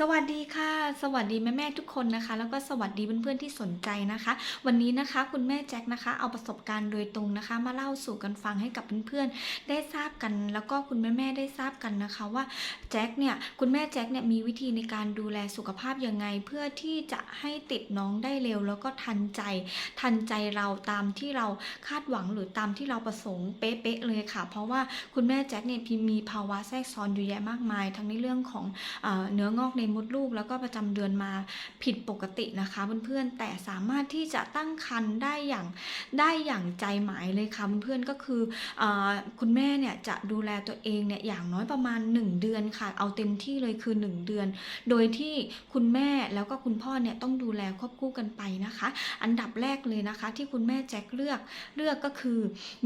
สวัสดีค่ะ สวัสดีแม่ๆทุกคนนะคะ แล้วก็สวัสดีเพื่อนๆที่สนใจนะคะ วันนี้นะคะคุณแม่แจ็คนะคะ เอาประสบการณ์โดยตรงนะคะ มาเล่าสู่กันฟังให้กับเพื่อนๆได้ทราบกัน แล้วก็คุณแม่ๆได้ทราบกันนะคะว่าแจ็คเนี่ยคุณแม่แจ็คเนี่ยมีวิธีในการดูแลสุขภาพยังไง เพื่อที่จะให้ติดน้องได้เร็ว แล้วก็ทันใจ ทันใจเราตามที่เราคาดหวังหรือตามที่เราประสงค์เป๊ะๆเลยค่ะ เพราะว่าคุณแม่แจ็คเนี่ยมีภาวะแทรกซ้อนอยู่แยะมากมาย ทั้งในเรื่องของอเนื้องอกในมดลูกแล้วก็ประจำเดือนมาผิดปกตินะคะเพื่อนๆแต่สามารถที่จะตั้งครรภ์ได้อย่างได้อย่างใจหมายเลยค่ะเพื่อนๆก็คืออคุณแม่เนี่ยจะดูแลตัวเองเนี่ยอย่างน้อยประมาณ 1 เดือนค่ะเอาเต็มที่เลยคือ 1 เดือน โดยที่คุณแม่แล้วก็คุณพ่อเนี่ยต้องดูแลควบคู่กันไปนะคะ อันดับแรกเลยนะคะ ที่คุณแม่แจ็คเลือกเลือกก็คือ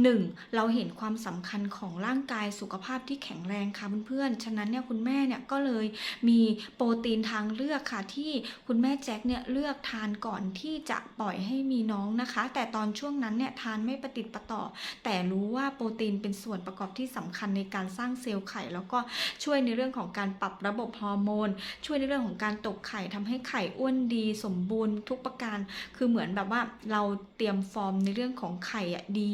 1. เราเห็นความสำคัญของร่างกายสุขภาพที่แข็งแรงค่ะเพื่อนๆฉะนั้นเนี่ยคุณแม่เนี่ยก็เลยมีโปรตีนทางเลือกค่ะที่คุณแม่แจ็คเนี่ยเลือกทานก่อนที่จะปล่อยให้มีน้องนะคะ แต่ตอนช่วงนั้นเนี่ยทานไม่ประติดประต่อ แต่รู้ว่าโปรตีนเป็นส่วนประกอบที่สำคัญในการสร้างเซลล์ไข่ แล้วก็ช่วยในเรื่องของการปรับระบบฮอร์โมนช่วยในเรื่องของการตกไข่ทำให้ไข่อ้วนดีสมบูรณ์ทุกประการ คือเหมือนแบบว่าเราเตรียมฟอร์มในเรื่องของไข่อะดี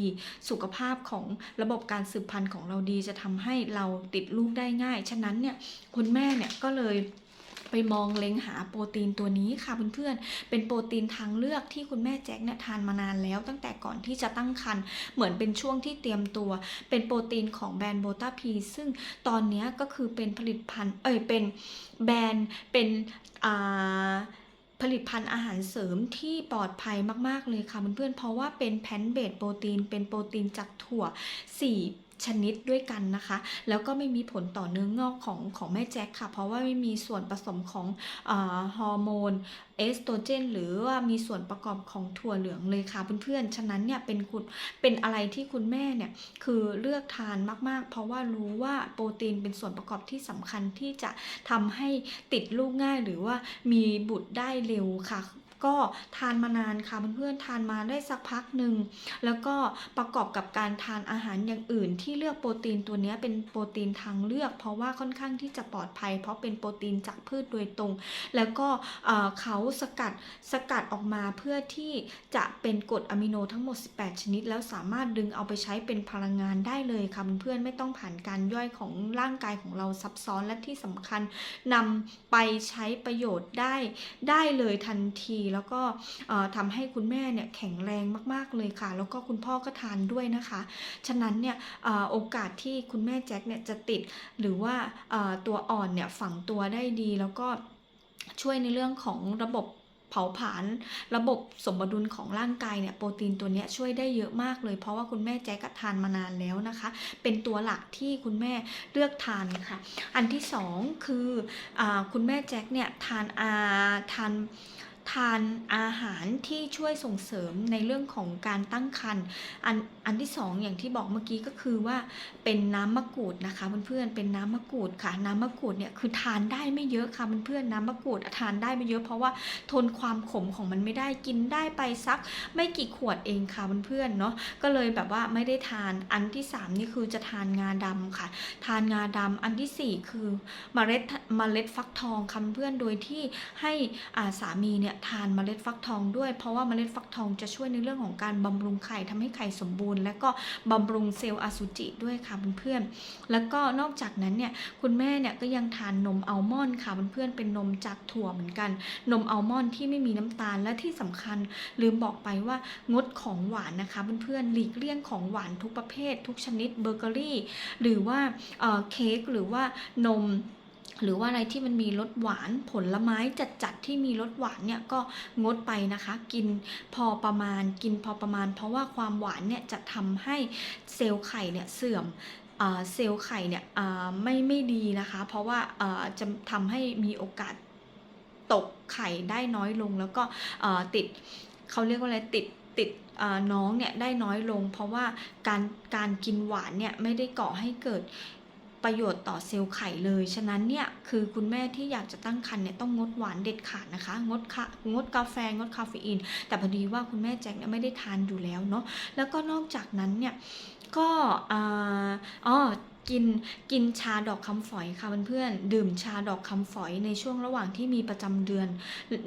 สุขภาพของระบบการสืบพันธุ์ของเราดีจะทำให้เราติดลูกได้ง่าย ฉะนั้นเนี่ยคุณแม่เนี่ยก็เลย ไปมองเล็งหาโปรตีนตัวนี้ค่ะเพื่อนๆ เป็นโปรตีนทางเลือกที่คุณแม่แจ็คเนี่ยทานมานานแล้วตั้งแต่ก่อนที่จะตั้งครรภ์เหมือนเป็นช่วงที่เตรียมตัว เป็นโปรตีนของแบรนด์โบตาพีซึ่งตอนนี้ก็คือเป็นผลิตภัณฑ์เอ้ยเป็นแบรนด์เป็นอ่าผลิตภัณฑ์อาหารเสริมที่ปลอดภัยมาก ๆ เลยค่ะเพื่อนๆ เพราะว่าเป็นแพนเบดโปรตีน เป็นโปรตีนจากถั่ว4 ชนิดด้วยกันนะคะ แล้วก็ไม่มีผลต่อเนื้องอกของของแม่แจ็คค่ะ เพราะว่าไม่มีส่วนผสมของอฮอร์โมนเอสโตรเจน หรือว่ามีส่วนประกอบของถั่วเหลืองเลยค่ะเพื่อนๆ ฉะนั้นเนี่ยเป็นคุณเป็นอะไรที่คุณแม่เนี่ยคือเลือกทานมากๆ เพราะว่ารู้ว่าโปรตีนเป็นส่วนประกอบที่สำคัญที่จะทำให้ติดลูกง่าย หรือว่ามีบุตรได้เร็วค่ะ ก็ทานมานานค่ะเพื่อนๆทานมาได้สักพักหนึ่งแล้วก็ประกอบกับการทานอาหารอย่างอื่น ที่เลือกโปรตีนตัวนี้เป็นโปรตีนทางเลือก เพราะว่าค่อนข้างที่จะปลอดภัย เพราะเป็นโปรตีนจากพืชโดยตรง แล้วก็เอ่อเขาสกัดสกัดออกมาเพื่อที่จะเป็นกรดอะมิโนทั้งหมด 18 ชนิด แล้วสามารถดึงเอาไปใช้เป็นพลังงานได้เลยค่ะเพื่อนๆไม่ต้องผ่านการย่อยของร่างกายของเราซับซ้อนและที่สำคัญนำไปใช้ประโยชน์ได้ได้เลยทันทีแล้วก็เอ่อทำให้คุณแม่เนี่ยแข็งแรงมากๆเลยค่ะ แล้วก็คุณพ่อก็ทานด้วยนะคะ ฉะนั้นเนี่ยโอกาสที่คุณแม่แจ็คเนี่ยจะติดหรือว่าตัวอ่อนเนี่ยฝังตัวได้ดีแล้วก็ช่วยในเรื่องของระบบเผาผลาญระบบสมดุลของร่างกายเนี่ยโปรตีนตัวนี้ช่วยได้เยอะมากเลย เพราะว่าคุณแม่แจ๊กก็ทานมานานแล้วนะคะ เป็นตัวหลักที่คุณแม่เลือกทานค่ะ อันที่สองคืออคุณแม่แจ็คเนี่ยทานอาทาน ทานอาหารที่ช่วยส่งเสริมในเรื่องของการตั้งครรภ์อันอันที่สองอย่างที่บอกเมื่อกี้ก็คือว่าเป็นน้ำมะกรูดนะคะเพื่อนๆเป็นน้ำมะกรูดค่ะ น้ำมะกรูดเนี่ยคือทานได้ไม่เยอะค่ะเพื่อนๆน้ำมะกรูดทานได้ไม่เยอะ เพราะว่าทนความขมของมันไม่ได้กินได้ไปสักไม่กี่ขวดเองค่ะเพื่อนๆเนาะก็เลยแบบว่าไม่ได้ทานอันที่สามนี่คือจะทานงาดำค่ะ ทานงาดำอันที่สี่คือเมล็ดเมล็ดฟักทองค่ะเพื่อนๆโดยที่ให้อ่าสามีเนี่ยทานเมล็ดฟักทองด้วย เพราะว่าเมล็ดฟักทองจะช่วยในเรื่องของการบำรุงไข่ทำให้ไข่สมบูรณ์ และก็บำรุงเซลล์อสุจิด้วยค่ะเพื่อนๆแล้วก็นอกจากนั้นเนี่ยคุณแม่เนี่ยก็ยังทานนมอัลมอนด์ค่ะเพื่อนๆเป็นนมจากถั่วเหมือนกัน นมอัลมอนด์ที่ไม่มีน้ำตาลและที่สำคัญลืมบอกไปว่างดของหวานนะคะเพื่อนๆหลีกเลี่ยงของหวานทุกประเภท ทุกชนิดเบเกอรี่ หรือว่าเอ่อเค้กหรือว่านม หรือว่าอะไรที่มันมีรสหวานผลไม้จัดๆที่มีรสหวานเนี่ยก็งดไปนะคะ กินพอประมาณกินพอประมาณ เพราะว่าความหวานเนี่ยจะทำให้เซลล์ไข่เนี่ยเสื่อมเซลล์ไข่เนี่ยไม่ไม่ดีนะคะ เพราะว่าจะทำให้มีโอกาสตกไข่ได้น้อยลงแล้วก็ติดเขาเรียกว่าอะไรติดติดน้องเนี่ยได้น้อยลง เพราะว่าการการกินหวานเนี่ยไม่ได้ก่อให้เกิด ประโยชน์ต่อเซลล์ไข่เลย ฉะนั้นเนี่ยคือคุณแม่ที่อยากจะตั้งครรภ์เนี่ยต้องงดหวานเด็ดขาดนะคะ งดค่ะงดกาแฟงดคาเฟอีน แต่พอดีว่าคุณแม่แจ็คเนี่ยไม่ได้ทานอยู่แล้วเนาะแล้วก็นอกจากนั้นเนี่ยก็อ๋อ กินกินชาดอกคำฝอยค่ะเพื่อนๆดื่มชาดอกคำฝอยในช่วงระหว่างที่มีประจำเดือน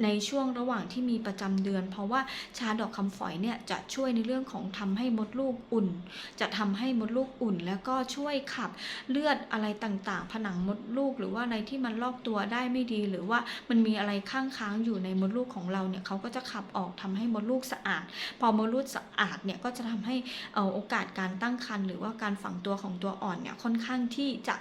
ในช่วงระหว่างที่มีประจำเดือน เพราะว่าชาดอกคำฝอยเนี่ยจะช่วยในเรื่องของทำให้มดลูกอุ่น จะทำให้มดลูกอุ่น แล้วก็ช่วยขับเลือดอะไรต่างๆ ผนังมดลูกหรือว่าอะไรที่มันลอกตัวได้ไม่ดี หรือว่ามันมีอะไรข้างค้างอยู่ในมดลูกของเราเนี่ยเขาก็จะขับออกทำให้มดลูกสะอาด พอมดลูกสะอาดเนี่ยก็จะทำให้โอกาสการตั้งครรภ์หรือว่าการฝังตัวของตัวอ่อนเนี่ยค่อนข้างที่จะ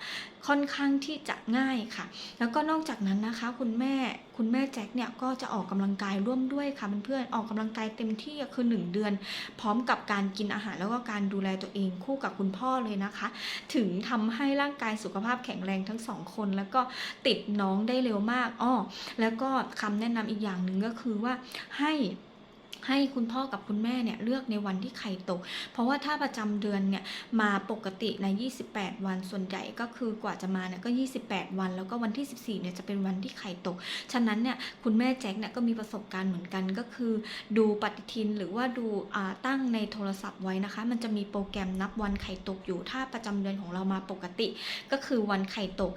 ค่อนข้างที่จะง่ายค่ะ แล้วก็นอกจากนั้นนะคะ คุณแม่คุณแม่แจ็คเนี่ยก็จะออกกำลังกายร่วมด้วยค่ะเพื่อนๆออกกำลังกายเต็มที่คือ 1 เดือน พร้อมกับการกินอาหารแล้วก็การดูแลตัวเองคู่กับคุณพ่อเลยนะคะ ถึงทำให้ร่างกายสุขภาพแข็งแรงทั้งสองคน แล้วก็ติดน้องได้เร็วมากอ้อแล้วก็คำแนะนำอีกอย่างหนึ่งก็คือว่าให้ ให้คุณพ่อกับคุณแม่เนี่ยเลือกในวันที่ไข่ตก เพราะว่าถ้าประจำเดือนเนี่ยมาปกติใน 28 วันส่วนใหญ่ก็คือกว่าจะมาเนี่ยก็ 28 วัน แล้วก็วันที่ 14เนี่ยจะเป็นวันที่ไข่ตก ฉะนั้นเนี่ยคุณแม่แจ็คเนี่ยก็มีประสบการณ์เหมือนกันก็คือ ดูปฏิทินหรือว่าดูตั้งในโทรศัพท์ไว้นะคะ มันจะมีโปรแกรมนับวันไข่ตกอยู่ ถ้าประจำเดือนของเรามาปกติ ก็คือวันไข่ตก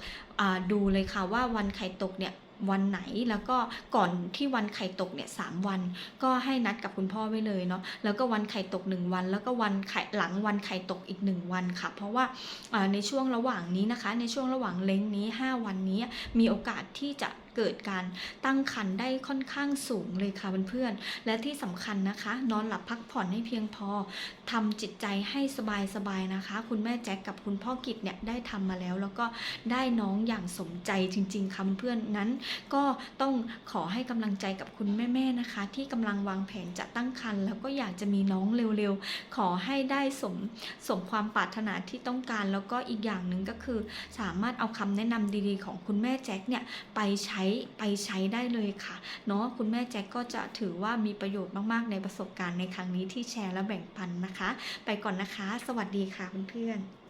ดูเลยค่ะว่าวันไข่ตกเนี่ย วันไหนแล้วก็ก่อนที่วันไข่ตกเนี่ยสามวัน ก็ให้นัดกับคุณพ่อไว้เลยเนาะแล้วก็วันไข่ตก 1 วัน แล้วก็วันไข่หลังวันไข่ตกอีก 1 วันค่ะ เพราะว่าอ่าในช่วงระหว่างนี้นะคะ ในช่วงระหว่างเล้งนี้ 5 วันนี้มีโอกาสที่จะ เกิดการตั้งครรภ์ได้ค่อนข้างสูงเลยค่ะเพื่อนๆ และที่สำคัญนะคะ นอนหลับพักผ่อนให้เพียงพอทำจิตใจให้สบายๆนะคะ คุณแม่แจ็คกับคุณพ่อกิจเนี่ยได้ทำมาแล้ว แล้วก็ได้น้องอย่างสมใจจริงๆค่ะเพื่อนๆนั้น ก็ต้องขอให้กำลังใจกับคุณแม่ๆนะคะ ที่กำลังวางแผนจะตั้งครรภ์แล้วก็อยากจะมีน้องเร็วๆ ขอให้ได้สมสมความปรารถนาที่ต้องการ แล้วก็อีกอย่างหนึ่งก็คือ สามารถเอาคำแนะนำดีๆ ของคุณแม่แจ็คเนี่ยไปใช้ไปใช้ได้เลยค่ะเนาะคุณแม่แจ็คก็จะถือว่ามีประโยชน์มากๆ ในประสบการณ์ในครั้งนี้ที่แชร์และแบ่งปันนะคะ ไปก่อนนะคะ สวัสดีค่ะเพื่อนๆ